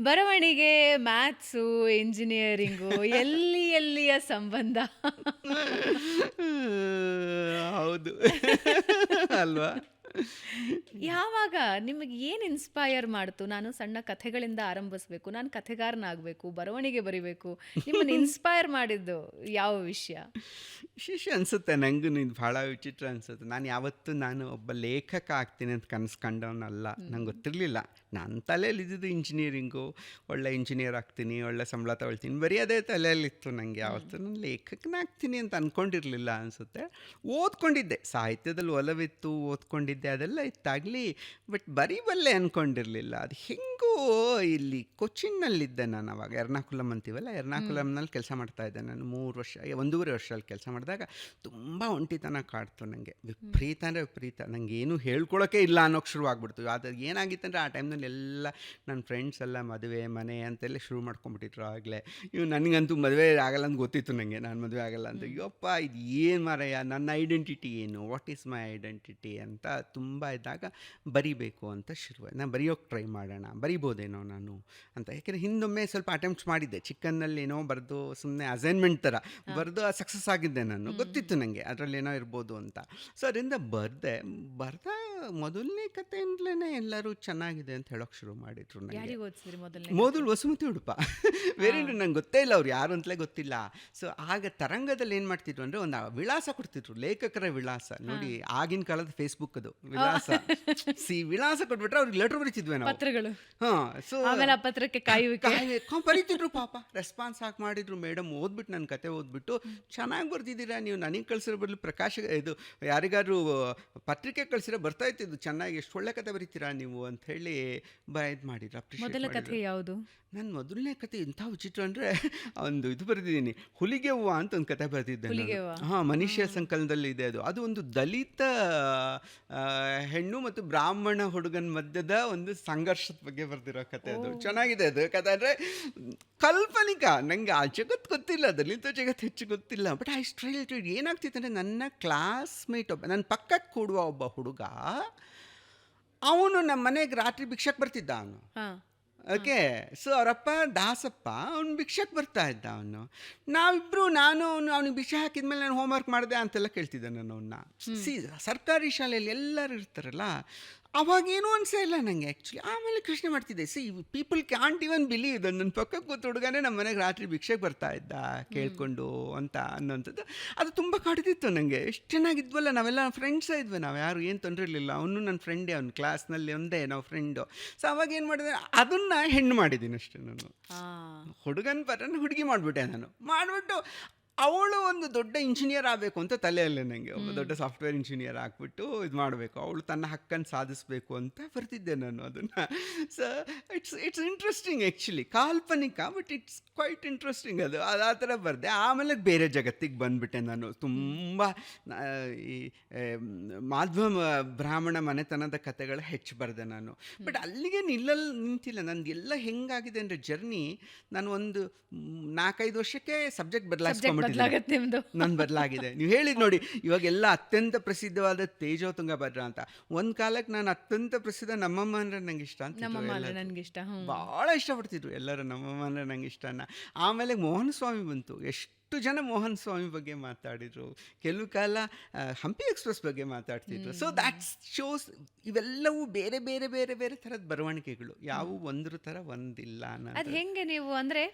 ಬರವಣಿಗೆ, maths, engineering ಎಲ್ಲಿ ಎಲ್ಲಿಯ ಸಂಬಂಧ? ಹೌದು. ಅಲ್ವಾ? ಯಾವಾಗ ನಿಮಗೆ ಏನು ಇನ್‌ಸ್ಪೈರ್ ಮಾಡ್ತು? ನಾನು ಸಣ್ಣ ಕಥೆಗಳಿಂದ ಆರಂಭಿಸ್ಬೇಕು, ನಾನು ಕಥೆಗಾರನಾಗಬೇಕು, ಬರವಣಿಗೆ ಬರಿಬೇಕು. ನಿಮ್ಮನ್ನು ಇನ್‌ಸ್ಪೈರ್ ಮಾಡಿದ್ದು ಯಾವ ವಿಷಯ? ವಿಶೇಷ ಅನ್ಸುತ್ತೆ ನನಗೂ ಇದು ಭಾಳ ವಿಚಿತ್ರ ಅನ್ಸುತ್ತೆ. ನಾನು ಯಾವತ್ತೂ ನಾನು ಒಬ್ಬ ಲೇಖಕ ಆಗ್ತೀನಿ ಅಂತ ಕನಸು ಕಂಡವನಲ್ಲ. ನಂಗೆ ಗೊತ್ತಿರಲಿಲ್ಲ. ನನ್ನ ತಲೆಯಲ್ಲಿ ಇದ್ದಿದ್ದು ಇಂಜಿನಿಯರಿಂಗು, ಒಳ್ಳೆ ಇಂಜಿನಿಯರ್ ಆಗ್ತೀನಿ, ಒಳ್ಳೆ ಸಂಬಳ ತಗೊಳ್ತೀನಿ. ಬರೀ ಅದೇ ತಲೆಯಲ್ಲಿತ್ತು ನನಗೆ. ಯಾವತ್ತೂ ನಾನು ಲೇಖಕನಾಗ್ತೀನಿ ಅಂತ ಅಂದ್ಕೊಂಡಿರಲಿಲ್ಲ ಅನಿಸುತ್ತೆ. ಓದ್ಕೊಂಡಿದ್ದೆ. ಸಾಹಿತ್ಯದಲ್ಲಿ ಒಲವಿತ್ತು, ಓದ್ಕೊಂಡಿದ್ದೆ ಅದೆಲ್ಲ ಇತ್ತಾಗಲಿ ಬಟ್ ಬರೀಬಲ್ಲೆ ಅಂದ್ಕೊಂಡಿರಲಿಲ್ಲ. ಅದು ಹೆಂಗೋ ಇಲ್ಲಿ ಕೊಚ್ಚಿನ್ನಲ್ಲಿದ್ದೆ ನಾನು ಅವಾಗ. ಎರ್ನಾಕುಲಂ ಅಂತೀವಲ್ಲ, ಎರ್ನಾಕುಲಂನಲ್ಲಿ ಕೆಲಸ ಮಾಡ್ತಾಯಿದ್ದೆ ನಾನು ಮೂರು ವರ್ಷ, ಒಂದೂವರೆ ವರ್ಷದಲ್ಲಿ ಕೆಲಸ ಮಾಡಿದಾಗ ತುಂಬ ಒಂಟಿತನ ಕಾಡ್ತು ನನಗೆ. ವಿಪರೀತ ಅಂದರೆ ವಿಪರೀತ. ನನಗೇನು ಹೇಳ್ಕೊಳ್ಳೋಕೆ ಇಲ್ಲ ಅನ್ನೋಕ್ಕೆ ಶುರುವಾಗ್ಬಿಡ್ತು. ಅದು ಏನಾಗಿತ್ತಂದರೆ ಆ ಟೈಮ್ನಲ್ಲಿ ಎಲ್ಲ ನನ್ನ ಫ್ರೆಂಡ್ಸ್ ಎಲ್ಲ ಮದುವೆ, ಮನೆ ಅಂತೆಲ್ಲ ಶುರು ಮಾಡ್ಕೊಂಡ್ಬಿಟ್ಟಿದ್ರು ಆಗಲೇ. ಇವು ನನಗಂತೂ ಮದುವೆ ಆಗಲ್ಲ ಅಂತ ಗೊತ್ತಿತ್ತು ನನಗೆ. ನಾನು ಮದುವೆ ಆಗಲ್ಲ ಅಂತ. ಅಯ್ಯಪ್ಪ ಇದು ಏನು ಮಾರಯ್ಯ ನನ್ನ ಐಡೆಂಟಿಟಿ ಏನು? ವಾಟ್ ಈಸ್ ಮೈ ಐಡೆಂಟಿಟಿ ಅಂತ ತುಂಬ ಇದ್ದಾಗ ಬರಿಬೇಕು ಅಂತ ಶುರು ನಾನು ಬರೆಯೋಕ್ಕೆ ಟ್ರೈ ಮಾಡೋಣ, ಬರಿಬೋದೇನೋ ನಾನು ಅಂತ. ಯಾಕೆಂದರೆ ಹಿಂದೊಮ್ಮೆ ಸ್ವಲ್ಪ ಅಟೆಂಪ್ಟ್ ಮಾಡಿದ್ದೆ. ಚಿಕನ್ನಲ್ಲಿ ಏನೋ ಬರೆದು ಸುಮ್ಮನೆ ಅಸೈನ್ಮೆಂಟ್ ಥರ ಬರೆದು ಸಕ್ಸಸ್ ಆಗಿದ್ದೆ ನಾನು. ಗೊತ್ತಿತ್ತು ನನಗೆ ಅದರಲ್ಲೇನೋ ಇರ್ಬೋದು ಅಂತ. ಸೊ ಅದರಿಂದ ಬರೆದೆ. ಬರ್ದ ಮೊದಲನೇ ಕಥೆಯಿಂದಲೇ ಎಲ್ಲರೂ ಚೆನ್ನಾಗಿದೆ ಅಂತ ಹೇಳೋಕ್ಕೆ ಶುರು ಮಾಡಿದ್ರು ನನಗೆ. ಮೊದಲು ವಸುಮತಿ ಉಡುಪ. ವೇರಿ ನಂಗೆ ಗೊತ್ತೇ ಇಲ್ಲ ಅವ್ರು ಯಾರು ಅಂತಲೇ ಗೊತ್ತಿಲ್ಲ. ಸೊ ಆಗ ತರಂಗದಲ್ಲಿ ಏನು ಮಾಡ್ತಿದ್ರು ಅಂದರೆ ಒಂದು ವಿಳಾಸ ಕೊಡ್ತಿದ್ರು. ಲೇಖಕರ ವಿಳಾಸ. ನೋಡಿ ಆಗಿನ ಕಾಲದ ಫೇಸ್ಬುಕ್ ಅದು ವಿಳಾಸ. ಸಿ ವಿಳಾಸ ಕೊಟ್ಬಿಟ್ರೆ ಅವ್ರಿಗೆ ಲೆಟರ್ ಬರೀತಿದ್ವಿ ನಾವು. ಪತ್ರಗಳು. ಹಾ ಸೊ ಆಮೇಲೆ ಆ ಪತ್ರಕ್ಕೆ ಕಾಯುವಿಕೆ. ಬರೀತಿದ್ರು ಪಾಪ. ರೆಸ್ಪಾನ್ಸ್ ಹಾಕಿ ಮಾಡಿದ್ರು ಮೇಡಮ್ ಓದ್ಬಿಟ್ಟು ನನ್ನ ಕತೆ ಓದ್ಬಿಟ್ಟು ಚೆನ್ನಾಗಿ ಬರ್ತಿದ್ದೀರಾ ನೀವು ನನಗೆ ಕಳ್ಸಿರೋ ಬದಲು ಪ್ರಕಾಶ ಇದು ಯಾರಿಗಾದ್ರು ಪತ್ರಿಕೆ ಕಳ್ಸಿರೋ ಬರ್ತಾ ಇತ್ತಿದ್ದು ಚೆನ್ನಾಗಿ ಎಷ್ಟು ಒಳ್ಳೆ ಕತೆ ಬರೀತೀರಾ ನೀವು ಅಂತ ಹೇಳಿ ಬಯ ಇದು ಮಾಡಿದ್ರು ಮೊದಲ ಕಥೆ ಯಾವುದು? ನನ್ನ ಮೊದಲನೇ ಕತೆ ಇಂಥ ವಿಚಿತ್ರ ಅಂದರೆ ಒಂದು ಇದು ಬರೆದಿದ್ದೀನಿ ಹುಲಿಗೆ ಹೂವು ಅಂತ ಒಂದು ಕತೆ ಬರೆದಿದ್ದೆ ಹಾಂ ಮನುಷ್ಯ ಸಂಕಲನದಲ್ಲಿ ಇದೆ ಅದು ಅದು ಒಂದು ದಲಿತ ಹೆಣ್ಣು ಮತ್ತು ಬ್ರಾಹ್ಮಣ ಹುಡುಗನ ಮಧ್ಯದ ಒಂದು ಸಂಘರ್ಷದ ಬಗ್ಗೆ ಬರ್ದಿರೋ ಕತೆ ಅದು. ಚೆನ್ನಾಗಿದೆ ಅದು. ಕತೆ ಅಂದರೆ ಕಾಲ್ಪನಿಕ. ನನಗೆ ಆ ಜಗತ್ತು ಗೊತ್ತಿಲ್ಲ ದಲಿತ ಜಗತ್ತು ಹೆಚ್ಚು ಗೊತ್ತಿಲ್ಲ. ಬಟ್ ಐ ಸ್ಟ್ರೈಲ್ ಟು ಏನಾಗ್ತಿತ್ತು ಅಂದರೆ ನನ್ನ ಕ್ಲಾಸ್ಮೇಟ್ ಒಬ್ಬ ನನ್ನ ಪಕ್ಕಕ್ಕೆ ಕೂಡುವ ಒಬ್ಬ ಹುಡುಗ ಅವನು ನಮ್ಮ ಮನೆಗೆ ರಾತ್ರಿ ಭಿಕ್ಷಕ್ಕೆ ಬರ್ತಿದ್ದ ಅವನು. ಓಕೆ. ಸೊ ಅವರಪ್ಪ ದಾಸಪ್ಪ ಅವ್ನು ಭಿಕ್ಷಕ್ಕೆ ಬರ್ತಾ ಇದ್ದ ಅವನು. ನಾವಿಬ್ಬರು ನಾನು ಅವನು ಅವ್ನಿಗೆ ಭಿಕ್ಷೆ ಹಾಕಿದ್ಮೇಲೆ ನಾನು ಹೋಮ್ವರ್ಕ್ ಮಾಡಿದೆ ಅಂತೆಲ್ಲ ಕೇಳ್ತಿದ್ದೆ ನಾನು ಅವನ್ನ ಸಿ ಸರ್ಕಾರಿ ಶಾಲೆಯಲ್ಲಿ ಎಲ್ಲರೂ ಇರ್ತಾರಲ್ಲ ಅವಾಗೇನೂ ಅನಿಸೇ ಇಲ್ಲ ನನಗೆ ಆ್ಯಕ್ಚುಲಿ ಆಮೇಲೆ ಕೃಷ್ಣ ಮಾಡ್ತಿದ್ದೆ see people can't even believe ಇದು ನನ್ನ ಪಕ್ಕ ಕೂತು ಹುಡುಗನೇ ನಮ್ಮ ಮನೆಗೆ ರಾತ್ರಿ ಭಿಕ್ಷೆಗೆ ಬರ್ತಾ ಇದ್ದ ಕೇಳ್ಕೊಂಡು ಅಂತ ಅನ್ನೋಂಥದ್ದು. ಅದು ತುಂಬ ಕಾಡ್ತಿತ್ತು ನನಗೆ ಎಷ್ಟು ಚೆನ್ನಾಗಿದ್ವಲ್ಲ ನಾವೆಲ್ಲ ಫ್ರೆಂಡ್ಸೇ ಇದ್ವಿ ನಾವು ಯಾರು ಏನು ತೊಂದರೆ ಇರಲಿಲ್ಲ. ಅವನು ನನ್ನ ಫ್ರೆಂಡೇ ಅವ್ನು ಕ್ಲಾಸ್ನಲ್ಲಿ ಒಂದೇ ನಾವು ಫ್ರೆಂಡು ಸೊ ಅವಾಗ ಏನು ಮಾಡಿದೆ ಅದನ್ನು ಹೆಣ್ಣು ಮಾಡಿದ್ದೀನಿ ಅಷ್ಟೇ ನಾನು. ಹುಡುಗನ ಪರನ ಹುಡುಗಿ ಮಾಡಿಬಿಟ್ಟೆ ನಾನು. ಮಾಡಿಬಿಟ್ಟು ಅವಳು ಒಂದು ದೊಡ್ಡ ಇಂಜಿನಿಯರ್ ಆಗಬೇಕು ಅಂತ ತಲೆಯಲ್ಲೇ ನನಗೆ ಒಬ್ಬ ದೊಡ್ಡ ಸಾಫ್ಟ್ವೇರ್ ಇಂಜಿನಿಯರ್ ಆಗಿಬಿಟ್ಟು ಇದು ಮಾಡಬೇಕು. ಅವಳು ತನ್ನ ಹಕ್ಕನ್ನು ಸಾಧಿಸಬೇಕು ಅಂತ ಬರ್ತಿದ್ದೆ ನಾನು ಅದನ್ನು. So it's it's interesting actually ಕಾಲ್ಪನಿಕ ಬಟ್ ಇಟ್ಸ್ ಕ್ವೈಟ್ ಇಂಟ್ರೆಸ್ಟಿಂಗ್ ಅದು. ಅದು ಆ ಥರ ಬರೆದೆ. ಆಮೇಲೆ ಬೇರೆ ಜಗತ್ತಿಗೆ ಬಂದುಬಿಟ್ಟೆ ನಾನು. ತುಂಬ ಈ ಮಾಧ್ಯಮ ಮಾಧ್ವ ಬ್ರಾಹ್ಮಣ ಮನೆತನದ ಕಥೆಗಳು ಹೆಚ್ಚು ಬರೆದೆ ನಾನು. ಬಟ್ ಅಲ್ಲಿಗೆ ನಿಲ್ಲಲ್ಲಿ ನಿಂತಿಲ್ಲ. ನಂದು ಎಲ್ಲ ಹೆಂಗಾಗಿದೆ ಅಂದರೆ ಜರ್ನಿ ನಾನು ಒಂದು ನಾಲ್ಕೈದು ವರ್ಷಕ್ಕೆ ಸಬ್ಜೆಕ್ಟ್ ಬದಲಾಯಿಸ್ಕೊಂಡ್ಬಿಟ್ಟಿದ್ದೀನಿ ಬದಲಾಗತ್ತೆ. ನನ್ನ ಬದಲಾಗಿದೆ ನೀವು ಹೇಳಿದ್ ನೋಡಿ ಇವಾಗೆಲ್ಲ ಅತ್ಯಂತ ಪ್ರಸಿದ್ಧವಾದ ತೇಜೋ ತುಂಗಭದ್ರ ಅಂತ ಒಂದ್ ಕಾಲಕ್ಕೆ ನಾನು ಅತ್ಯಂತ ಪ್ರಸಿದ್ಧ ನಮ್ಮಮ್ಮ ಅಂದ್ರೆ ನಂಗೆ ಇಷ್ಟ ಅಂತ ನಮ್ಮಮ್ಮ ಅಂದ್ರೆ ನನ್ಗಿಷ್ಟ. ಹ್ಮ್. ಭಾಳ ಇಷ್ಟಪಡ್ತಿದ್ರು ಎಲ್ಲರೂ ನಮ್ಮಮ್ಮ ಅಂದ್ರೆ ನಂಗೆ ಇಷ್ಟನ ಆಮೇಲೆ ಮೋಹನ ಸ್ವಾಮಿ ಬಂತು ಎಷ್ಟು ಎಷ್ಟು ಜನ ಮೋಹನ್ ಸ್ವಾಮಿ ಬಗ್ಗೆ ಮಾತಾಡಿದರು? ಕೆಲವು ಕಾಲ ಹಂಪಿ ಎಕ್ಸ್ಪ್ರೆಸ್ ಬಗ್ಗೆ ಮಾತಾಡ್ತಿದ್ರು. ಸೊ ದ್ಯಾಟ್ಸ್ ಶೋಸ್ ಇವೆಲ್ಲವೂ ಬೇರೆ ಬೇರೆ ಬೇರೆ ಬೇರೆ ಥರದ ಬರವಣಿಗೆಗಳು. ಯಾವ ಒಂದ್ರ ಥರ ಒಂದಿಲ್ಲ ಅದು ಹೆಂಗೆ ನೀವು ಅಂದರೆ